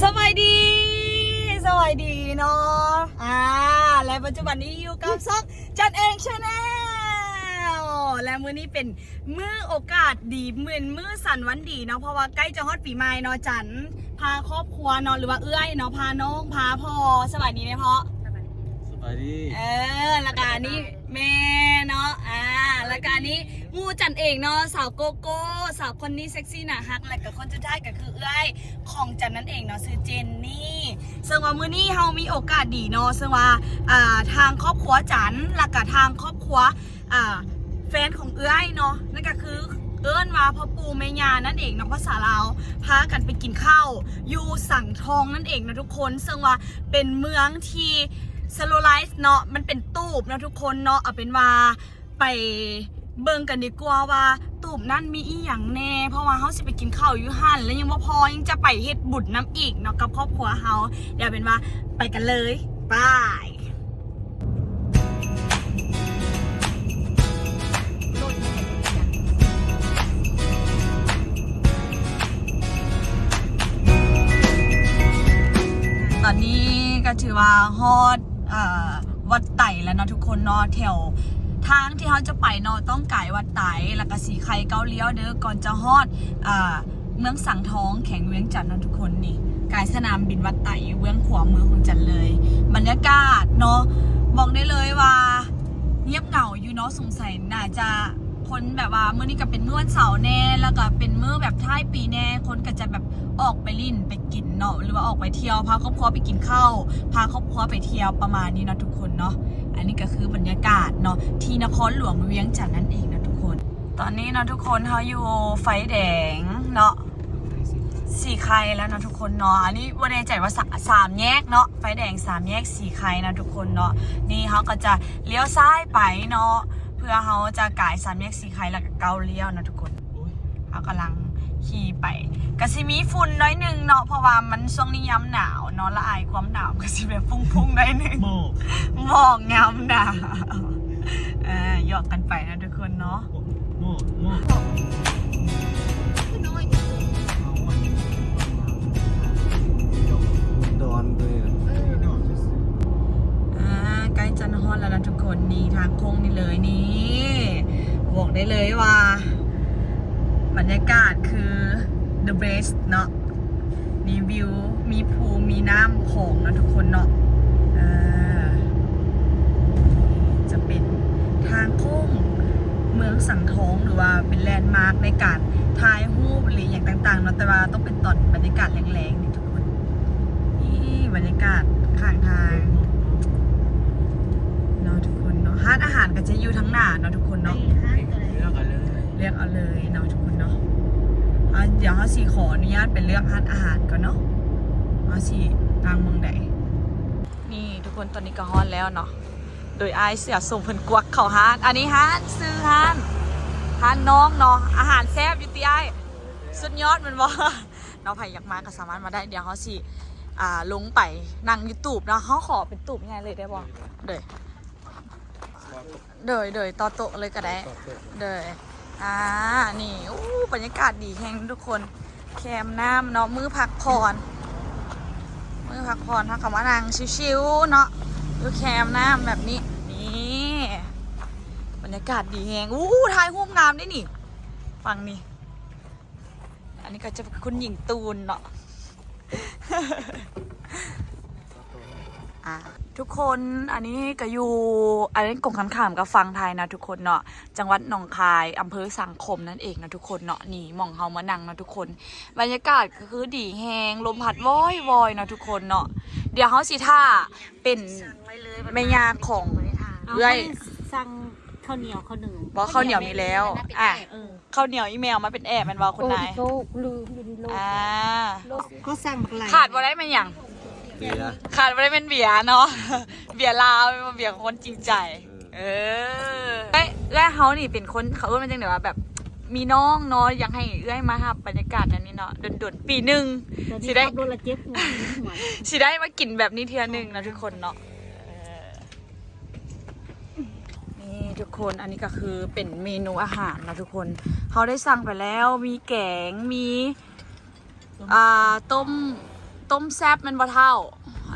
สวัสดี สวัสดีเนาะอ่าและปัจจุบันนี้อยู่กับซอกจันเองชาแนลและมื้อนี้เป็นมื้อโอกาสดีเหมือนมื้อสันวันดีเนาะเพราะว่าใกล้จะฮอดปีใหม่เนาะจันพาครอบครัวเนาะหรือว่าเอื้อยเนาะพาน้องพาพ่อสวัสดีไหมพ่อสบายดี เออแล้วก็อันนี้แม่เนาะอ่า แล้วก็อันนี้มูจันเองเนาะสาวโกโก้สาวคนนี้เซ็กซี่น่าฮักและก็คนสุดท้ายก็คือเอื้อยของจันนั่นเองเนาะชื่อเจนนี่ซึ่งว่ามื้อนี้เฮามีโอกาสดีเนาะซึ่งว่าอ่าทางครอบครัวจันแล้วก็ทางครอบครัวอ่าแฟนของเอื้อยเนาะนั่นก็คือเอิ้นว่าพ่อปู่แม่ยานั่นเองเนาะภาษาลาวพากันไปกินข้าวอยู่สั่งทองนั่นเองนะทุกคนซึ่งว่าเป็นเมืองที่สโลไลซ์เนาะมันเป็นตูบนะทุกคนเนาะเอาเป็นว่าไป เบิ่งกันดีกว่าว่าตูบนั่นมีอีหยังแน่เพราะว่าเฮาสิไปกินข้าวอยู่หั่นแล้วยังบ่พอยังจะไปเฮ็ดบุญน้ำอีกเนาะกับครอบครัวเฮาเดี๋ยวเป็นว่าไปกันเลยบายตอนนี้ก็ถือว่าฮอดอวัดไต่แล้วเนาะทุกคนเนาะแถว ทางที่เขาจะไปเนาะต้องไก่วัดไตแล้วก็สีไข่เกาเลี้ยวเด้อก่อนจะฮอดอ่าเมืองสังทองแข็งเวียงจันทน์เนาะทุกคนนี่กายสนามบินวัดไตเวียงขวามือของจันเลย บรรยากาศเนาะบอกได้เลยว่าเงียบเหงาอยู่เนาะสงสัยน่าจะคนแบบว่าเมื่อนี้ก็เป็นเมื่อวันเสาร์แน่แล้วก็เป็นเมื่อแบบท้ายปีแน่คนก็จะแบบออกไปลิ่นไปกินเนาะหรือว่าออกไปเที่ยวพาครอบครัวไปกินข้าวพาครอบครัวไปเที่ยวประมาณนี้เนาะทุกคนเนาะ อันนี้ก็คือบรรยากาศเนาะที่นครหลวงเวียงจันทน์นั่นเองนะทุกคน ตอนนี้เนาะทุกคนเขาอยู่ไฟแดงเนาะสี่ไครแล้วนะทุกคนเนาะอันนี้วันนี้ใจว่าสาสามแยกเนาะไฟแดงสามแยกสี่ไครนะทุกคนเนาะนี่เขาก็จะเลี้ยวซ้ายไปเนาะเพื่อเขาจะกายสามแยกสี่ไครแล้วก็เกาเลี้ยวนะทุกคนเขากำลัง ขี่ไปกะสิมีฝุ่นน้อยหนึ่งเนาะเพราะว่ามันช่วงนี้ย้ำหนาวเนาะละอายความหนาวกะสิแบบฟุ้งๆได้หนึ่งโมกหมอกย้ำหนาวเออหยอกกันไปนะทุกคนเนาะโมกโมกดอนเลยอ่าใกล้จันฮอนแล้วนะทุกคนนี่ทางโค้งนี่เลยนี่บอกได้เลยว่า บรรยากาศคือ the best เนาะมีวิว มีภูมีน้ำโขงนะทุกคนเนาะจะเป็นทางโค้งเมืองสังทองหรือว่าเป็นแลนด์มาร์คในการถ่ายรูปหรืออย่างต่างๆเนาะแต่ว่าต้องเป็นตอนบรรยากาศแรงๆนี่ทุกคน นี่บรรยากาศข้างทางเนาะทุกคนเนาะร้านอาหารก็จะอยู่ทั้งหน้าเนาะทุกคนเนาะ ลือกเลยเลือกเอาเลยเนาะทุกคนเนาะอะเดี๋ยวเขาสีขออนุญาตเป็นเลือกร้านอาหารก่อนเนาะเขาสีทางเมืองใดนี่ทุกคนตอนนี้ก็ฮอนแล้วเนาะโดยไอเสือส่งเพิ่นกวักเขาฮานอันนี้ฮานซื้อฮานฮานน้องเนาะอาหารแซ่บอยู่ตีไอสุดยอดแมันบ่เนาะใครอยากมาก็สามารถมาได้เดี๋ยวเขาสิอ่าลงไปนั่งยูทูบเนาะเขาขอเป็นตูบยังไงเลยได้บ่เดยเดยเดยต่อโต๊ะเลยก็ได้เดย อ่า นี่อู้บรรยากาศดีแห่งทุกคน แคมน้ำเนาะ มือพักผ่อน มือพักผ่อนพักคำว่านางชิวๆเนาะดูแคมน้ำแบบนี้ นี่บรรยากาศดีแห่งอู้ถ่ายรูปงามได้นี่ ฟังนี่ อันนี้ก็จะคุณหญิงตูนเนาะ อะ ทุกคนอันนี้ก็อยู่อันนี้กงขันขามกับฟังไทยนะทุกคนเนาะจังหวัดหนองคายอำเภอสังคมนั่นเองนะทุกคนเนาะนี่หมองเฮามานั่งนะทุกคน บรรยากาศก็คือดีแหงลมพัดว้อยวอยนะทุกคนเนาะเดี๋ยวเฮาสิท่าเป็นแม่ยาของเอื้อยสั่งข้าวเหนียวข้าวหนึ่งบอกข้าวเหนียวมีแล้วอะเออข้าวเหนียวอีเมลมาเป็นแอบแมันว่าคนนายโลกลืมอยู่ในโลกอ่าเขาสั่งบักไหลขาดบ่ได้เป็นอย่าง เบียร์ขาดไม่ได้เป็นเบียร์เนาะ เบียร์ลาวเป็นเบียร์ของคนจริงใจ เออเอ้ยเอ้ยเฮานี่เป็นคนเขาเอื้อมันจังเดี๋ยวว่าแบบ มีน้องเนาะอยากให้เอื้อยมาครับบรรยากาศนั้นนี่เนาะด่วนๆปีหนึ่งสิสิได้ได้โดนละเจ็บหัวหัวสิได้มากินแบบนี้เทียหนึ่งนะทุกคนเนาะเออนี่ทุกคนอันนี้ก็คือเป็นเมนูอาหารนะทุกคนเขาได้สั่งไปแล้วมีแกงมีอ่าต้ม ต้มแซ่บแมันบ่เท่า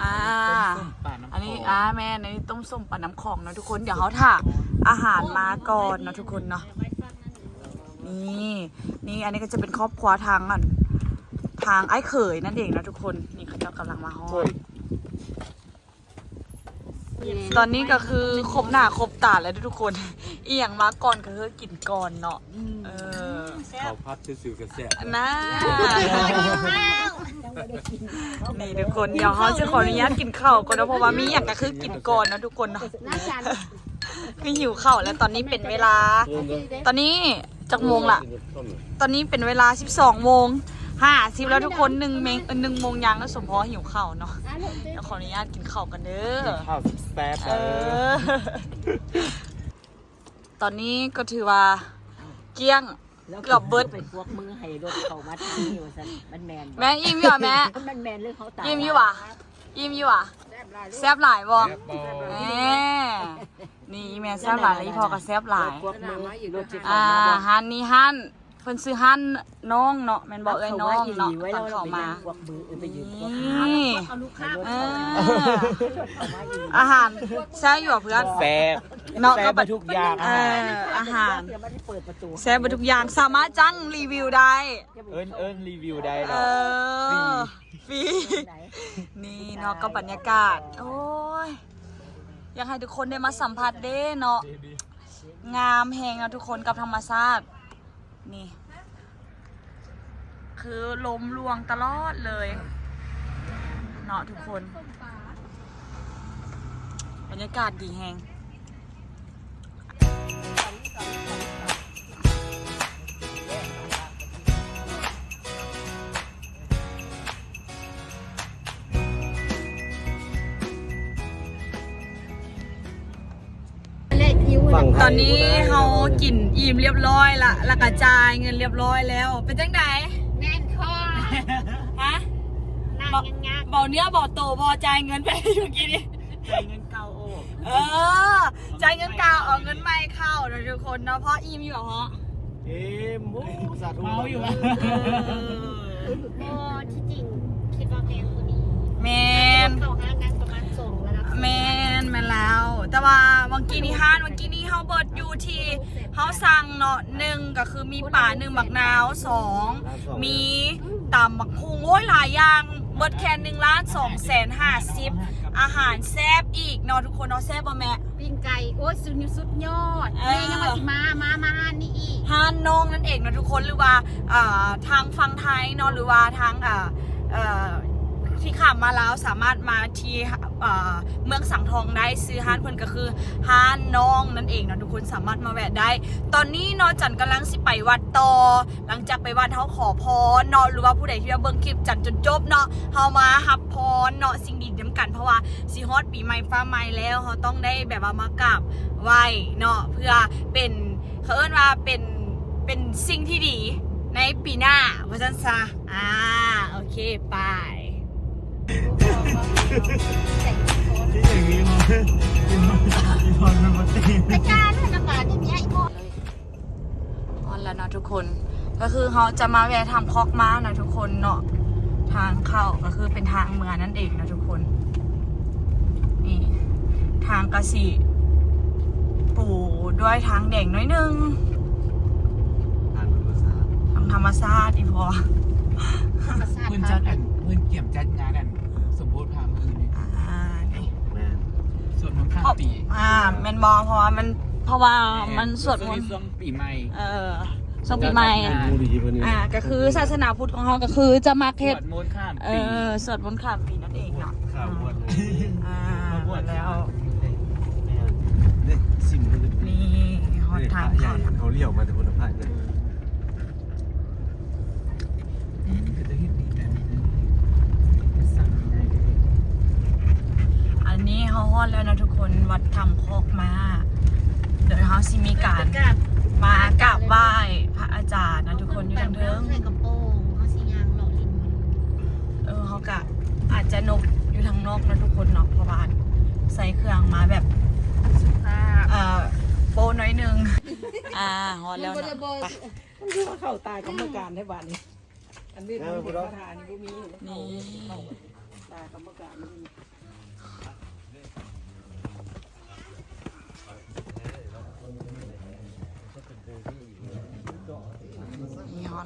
อ่าส้มป่าน้ำอันนี้อ่าแม่อันนี้ต้มส้มปลาน้ำของเนาะทุกคนเดี๋ยวเขาถ่าอาหารมาก่อนเนาะทุกคนเนาะนี่นี่อันนี้ก็จะเป็นครอบครัวทางอันทางไอ้เขยนั่นเองนะทุกคนนี่เขาเจะกำลังมาฮอดตอนนี้ก็คือครบหน้าครบตาแล้วทุกคนอีหยังมาก่อนก็คือกินก่อนเนาะเออ เขาพัดซื่อๆกระแสนะ นี่ทุกคนเดี๋ยวเขาจะขออนุญาตกินข้าวก่อนนะเพราะว่ามีอย่างก็คือกินก่อนนะทุกคนเนาะน่าจันคือหิวข้าวแล้วตอนนี้เป็นเวลา ตอนนี้จากโมงละตอนนี้เป็นเวลา 12โมงห้าสิบแล้วทุกคนหนึ่งเมงเออหนึ่งโมงยังแล้วสมพอหิวข้าวเนาะเดี๋ยวขออนุญาตกินข้าวกันเด้อข้าวแซ่บเออตอนนี้ก็ถือว่าเกลี้ยง เกือบเบิดเป็นพวกมือให้รถเขามาทางนี้ว่าซั่นมันแมนบ่แม่อิ่มอยู่อะแม่ มันแมนเรื่องเขาตายอิ่มอยู่อะ อิ่มอยู่อะแซบหลายบ่แม่นี่แม่แซบหลายแล้วอีพอก็แซบหลาย พวกมือรถสิอ่าเขามาบ่ฮันนี่ฮันเพิ่นซื้อฮันน้องเนาะแม่นบอกเอ้ยน้องเนาะไว้ตแล้อวนเข้ามาพวกมือเออไปยืนพวกนี่เอาลูกค้าเอเขาอมาอยู่อาหารใช่อยู่อะเพื่อนแซ่บเนาะแซ่ก็บแบไปบทุกอย่างเอออาหารเดี๋ยวมันได้เปิดประตูแซ่บไปทุกอย่างสามารถจ้างรีวิวได้เอิ้นเอิ้นรีวิวได้เอเนาะอฟรีไหนนี่เนาะก็บรรยากาศ โอ้ยอยากให้ทุกคนได้มาสัมผัสเด้เนาะงามแหงอะทุกคนกับธรรมชาติ นี่ คือลมลวงตลอดเลยเนาะทุกคนบรรยากาศดีแหง ตอนนี้เขากินอิ่มเรียบร้อยละแล้วก็จ่ายเงินเรียบร้อยแล้ว เป็นจังไดแน่นคอฮะนั่งยังงักเบาเนื้อเบาโตบอจ่ายเงินไปเมื่อกี้นี้จ่ายเงินเก่าโอ้เออจ่ายเงินกาวเอาเงินไม่เข้าเดี๋ยวทุกคนเนาะเพราะอิ่มอยู่เหรอเอ็มมูสาธุเมาอยู่อะโอ้ที่จริง คิดว่าแพงกว่านี้แมน เข้าห้างนั้นประมาณสองระดับ แมนแมนแล้ว แต่ว่าเมื่อกี้นี้ห้านเมื่อกี้นี้เขาเบิดอยู่ที่เขาสั่งเนาะหนึ่งก็คือมีป่าหนึ่งบักนาวสองมีตำบักคุงโอ้ยหลายอย่างเบิดแค่หนึ่งล้านสองแสนห้าสิบอาหารแซ่บอีกเนาะทุกคนเนาะแซ่บป่ะแม่ปิ้งไก่โอ้ยสุดนิ้วสุดยอดเออแม่ยังมาสิมามามานี่อีกห้านน้องนั่นเองนะทุกคนหรือว่าอ่าทางฝั่งไทยเนาะหรือว่าทางอ่าเอ่อ ที่ขับมาแล้วสามารถมาที่เมืองสังทองได้ซื้อห้านเพิ่นก็คือห้านน้องนั่นเองนะทุกคนสามารถมาแวะได้ ตอนนี้เนาะจันกำลังสิไปวัดต่อ หลังจากไปวัดเฮาขอพรเนาะหรือว่าผู้ใดที่ว่าเบิ่งคลิปจันจนจบเนาะเฮามารับพรเนาะสิ่งดีๆนำกันเพราะว่าสิฮอดปีใหม่ฟ้าใหม่แล้วเฮาต้องได้แบบว่ามากราบไหว้เนาะเพื่อเป็นเขาเอิ้นว่าเป็นเป็นสิ่งที่ดีในปีหน้าว่าซั่นซะอ่าโอเคไป ที่อย่างนี้มันอีพอนอีพอนมันมาตีกระจายเลยน้ำตาลอย่างเงี้ยอีกพวกออนแล้วนะทุกคน ก็คือเขาจะมาแวะทำคอกม้านะทุกคนเนาะทางเข้าก็คือเป็นทางเมืองนั่นเองนะทุกคน นี่ ทางกระสีปูด้วยทางแดงน้อยหนึงทานภาษาทางธรรมชาติอีพอธรรมชาติเพื่อนจัดอันเพื่อนเกี่ยมจัดงานอันสมโพธิพราหมณ์อื่นนี่ อ่านี่ แม่น ส่วนมนต์ ข้ามปี อ่าแมนบอเพราะว่ามันเพราะว่ามันสวดมนต์ช่วงปีใหม่ เออช่วงปีใหม่มูดีเพิ่นนี่อ่า ก็คือศาสนาพุทธของเขาก็คือจะมาสเฮ็ดวดมนต์ข้ามเอปีอสวดมนต์ข้ามปีนั่นเองเนาะข้าวบวชเลยอ่ามาบวชแล้วแม่นนี่ซิมเพิ่นนี่นี่ฮอตทางใหญ่เข้าแล้วเขาเลี้ยวมาแต่คนละภาคเลย อืมก็จะเฮ็ดดีแบบนี้นะสั่งได้เลย อันนี้เขาฮอดแล้วนะทุกคน วัดธรรมโคกมา เดี๋ยวเขาสิมีการมากราบไหว้พระอาจารย์นะทุกคนอยู่ทางเทิงใส่กระโปรงเขาสิยางหล่อลินเออเขากะอาจจะนกอยู่ทางนอกนะทุกคนเนาะเพราะว่าใส่เครื่องมาแบบค่ะเอ่อโปน้อยหนึงอ่าฮอดแล้วนะไปมันคือว่าเข้าตายกรรมการได้บัดนี้อันนี้มันเป็นประธานนี่มีนี่ตากรรมการมัน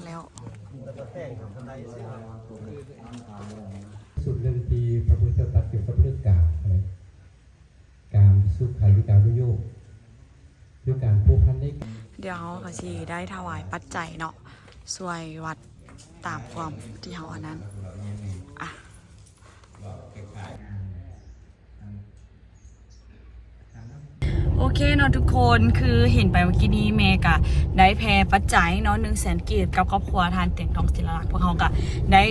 มีนี่ฮอตแล้ว สุดเรื่องที่พระพุทธเจ้าตรัสเกี่ยวกับเรื่องกามอะไรกามสุขขัยการุโยกคือการผูกพันในเดี๋ยวเขาก็สิได้ถวายปัจจัยเนาะสวยวัดตามความที่เขาอันนั้น อะ โอ เคเนาะทุกคนคือเห็นไปเมื่อกี้นี้เมกะได้แพรปัจจัยเนาะหนึ่งแสนกีบกับครอบครัวทานเตียงทองศิลลักษณ์พวกเขาก็ได้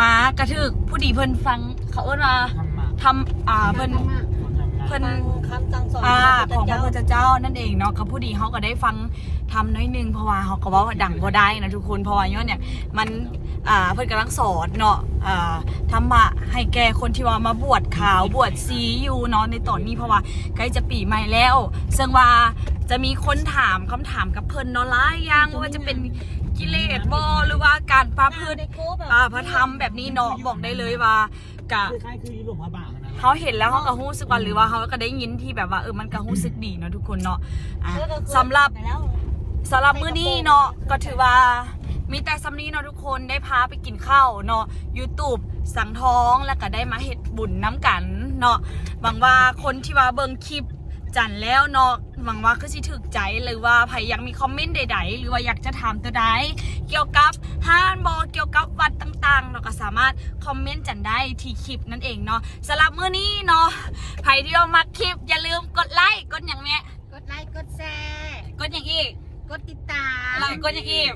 มากระทึกผู้ดีเพิ่นฟังเขาเอิ้นว่าทำมาทำอ่าเพิ่น เพิ่นคำสั่งสอนอ่าของพระพุพุทธเจ้านั่นเองเนาะกับผู้ดีเขาก็ได้ฟังทำน้อยหนึงเพราะว่าเขาก็เว่าดังบ่ได้นะทุกคนเพราะว่าย้อนเนี่ยมันอ่าเพิ่นกำลังสอนเนาะอ่าธรรมะให้แก่คนที่ว่ามาบวชขาวบวชสีอยู่เนาะในตอนนี้เพราะว่าใกล้จะปีใหม่แล้วซึ่งว่าจะมีคนถามคำถามกับเพิ่นเนาะหลายอย่างว่าจะเป็นกิเลสบ่หรือว่าการประพฤติในโค้แบบอ่าพระธรรมแบบนี้เนาะบอกได้เลยว่า กะ คือคล้ายคือหลวงพระบางนะเขาเห็นแล้วเขาก็รู้สึกว่าหรือว่าเขาก็ได้ยินที่แบบว่าเออมันก็รู้สึกดีเนาะทุกคนเนาะอะสำหรับ ไปแล้วสำหรับมื้อนี้เนาะก็ถือว่ามีแต่สำนี้เนาะทุกคนได้พาไปกินข้าวเนาะ YouTube สังท้องแล้วก็ได้มาเฮ็ดบุญน้ำกันเนาะหวังว่าคนที่ว่าเบิ่งคลิปจันแล้วเนาะ หวังว่าคือสิถึกใจหรือว่าใครอยากมีคอมเมนต์ใด ๆ หรือว่าอยากจะถามตัวใดเกี่ยวกับห้านบอเกี่ยวกับวัดต่างๆเราก็สามารถคอมเมนต์จันได้ที่คลิปนั่นเองเนาะสำหรับมื้อนี้เนาะใครที่ว่ามักคลิปอย่าลืมกดไลค์กดอย่างเนี้ยกดไลค์กดแชร์กดอย่างอีกกดติดตามแล้วกดอย่างอีก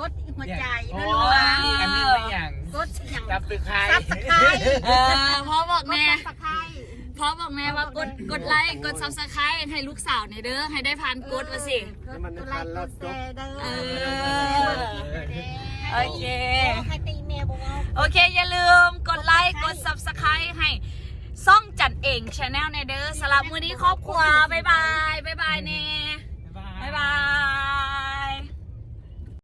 กดหัวใจโอ้รัวยอันนี้ไม่อย่างๆกดอย่างรับเป็นใครซับสไครต์เออพ่อบอกกดแม่ซับสไครต์ พ่อบอกแม่ว่ากดกดไลค์กดซับสไครต์ให้ลูกสาวในอยเด้อให้ได้พันกดมาสิกดไลค์กดแชร์เด้อเออโอเค ใครตีเมียบอกว่าโอเค อย่าลืมกดไลค์กดซับสไครต์ให้ซ่องจัดเองชาแนลในอยเด้อสำหรับมือนี้ครอบครัว บ๊ายบาย บ๊ายบายเน่บ๊ายบาย